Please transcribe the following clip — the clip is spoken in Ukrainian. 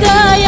Чекає.